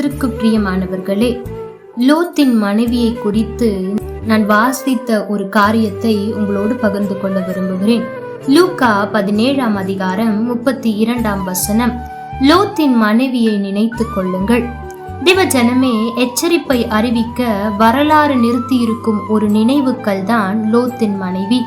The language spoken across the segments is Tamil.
கர்த்தருக்கு பிரியமானவர்களே லோத்தின் மனைவியை குறித்து நான் வாசித்த ஒரு காரியத்தை உங்களோடு பகிர்ந்து கொள்ள விரும்புகிறேன். லூக்கா பதினேழாம் அதிகாரம் முப்பத்தி இரண்டாம் வசனம். லோத்தின் மனைவியை நினைத்து கொள்ளுங்கள். தேவ ஜனமே எச்சரிப்பை அறிவிக்க வரலாறு நிறுத்தியிருக்கும் ஒரு நினைவுக்கள் தான் லோத்தின் மனைவி.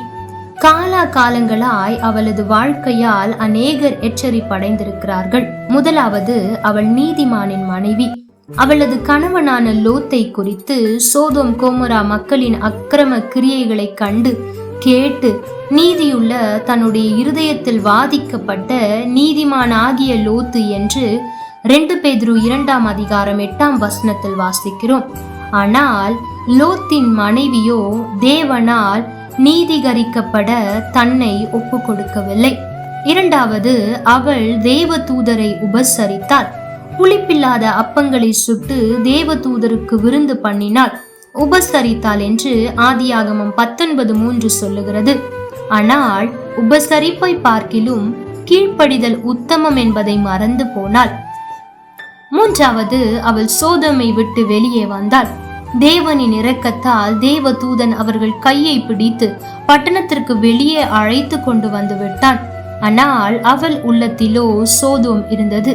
காலா காலங்களாய் அவளது வாழ்க்கையால் அநேகர் எச்சரிப்படைந்திருக்கிறார்கள். முதலாவது அவள் நீதிமானின் மனைவி. அவளது கணவனான லோத்தை குறித்து சோதோம் கோமரா மக்களின் அக்கிரம கிரியைகளை கண்டு கேட்டு நீதியுள்ள தன்னுடைய இருதயத்தில் வாதிக்கப்பட்ட நீதிமான் ஆகிய லோத்து என்று ரெண்டு பேதுரு இரண்டாம் அதிகாரம் எட்டாம் வசனத்தில் வாசிக்கிறோம். ஆனால் லோத்தின் மனைவியோ தேவனால் நீதிகரிக்கப்பட தன்னை ஒப்பு கொடுக்கவில்லை இரண்டாவது அவள் தேவ தூதரை உபசரித்தாள். புளிப்பில்லாத அப்பங்களை சுட்டு தேவதூதருக்கு விருந்து பண்ணினாள். உபசரித்தாள் என்று ஆதியாகமம் பத்தொன்பது மூன்று சொல்லுகிறது. ஆனால் உபசரிப்பை பார்க்கிலும் கீழ்ப்படிதல் உத்தமம் என்பதை மறந்து போனாள். மூன்றாவது அவள் சோதமை விட்டு வெளியே வந்தாள். தேவனின் இரக்கத்தால் தேவ தூதன் அவர்கள் கையை பிடித்து பட்டணத்திற்கு வெளியே அழைத்து கொண்டு வந்து விட்டான். ஆனால் அவள் உள்ளத்திலோ சோதோம் இருந்தது.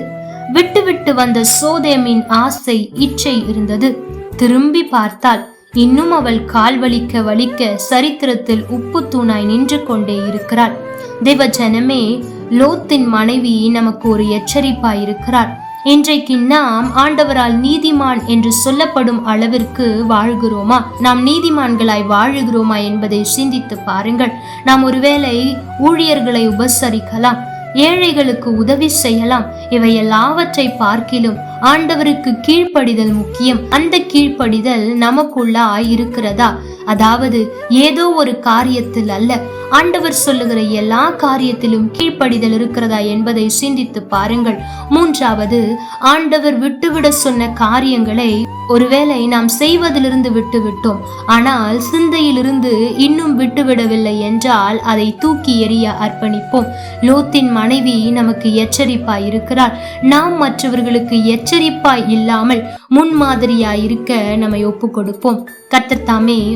விட்டுவிட்டு வந்த சோதேமின் ஆசை இச்சை இருந்தது. திரும்பி பார்த்தாள் இன்னும் அவள் கால் வலிக்க வலிக்க சரித்திரத்தில் உப்பு தூணாய் நின்று கொண்டே இருக்கிறாள். தேவ ஜனமே லோத்தின் மனைவி நமக்கு ஒரு எச்சரிப்பாய் இருக்கிறார் இன்றைக்கு நாம் ஆண்டவரால் நீதிமான் என்று சொல்லப்படும் அளவிற்கு வாழ்கிறோமா? நாம் நீதிமான்களாய் வாழுகிறோமா என்பதை சிந்தித்து பாருங்கள். நாம் ஒருவேளை ஊழியர்களை உபசரிக்கலாம். ஏழைகளுக்கு உதவி செய்யலாம். இவை எல்லாவற்றை பார்க்கிலும் ஆண்டவருக்கு கீழ்ப்படிதல் முக்கியம். அந்த கீழ்ப்படிதல் நமக்குள்ளா இருக்கிறதா? அதாவது ஏதோ ஒரு காரியத்தில் அல்ல. ஆண்டவர் சொல்லுகிற எல்லா காரியத்திலும் கீழ்ப்படிதல் இருக்கிறதா என்பதை சிந்தித்து பாருங்கள். மூன்றாவது ஆண்டவர் விட்டுவிட சொன்ன காரியங்களை ஒருவேளை நாம் செய்வதிலிருந்து விட்டுவிட்டோம். ஆனால் சிந்தையிலிருந்து இன்னும் விட்டுவிடவில்லை என்றால் அதை தூக்கி எறிய அர்ப்பணிப்போம். லோத்தின் மனைவி நமக்கு எச்சரிப்பாய் இருக்கிறார் நாம் மற்றவர்களுக்கு எச்சரிப்பாய் இல்லாமல் முன்மாதிரியாயிருக்க நம்மை ஒப்பு கொடுப்போம் கர்த்தர்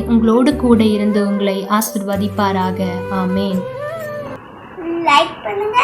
உங்களோடு கூட இருந்து உங்களை ஆசிர்வதிப்பாராக. ஆமேன். லைக் பண்ணுங்க